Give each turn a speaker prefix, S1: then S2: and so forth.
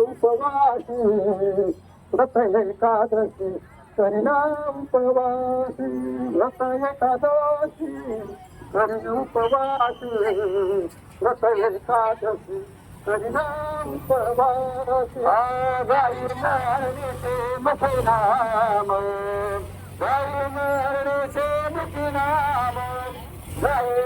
S1: उपवासी व्रत एकादशी परिणाम उपवासी व्रत एकादशी करी उपवासी व्रत एकादशी परिणाम उपवासी गाई मारण्याचे मथे नाम गाई मारण्याचे मथे नाम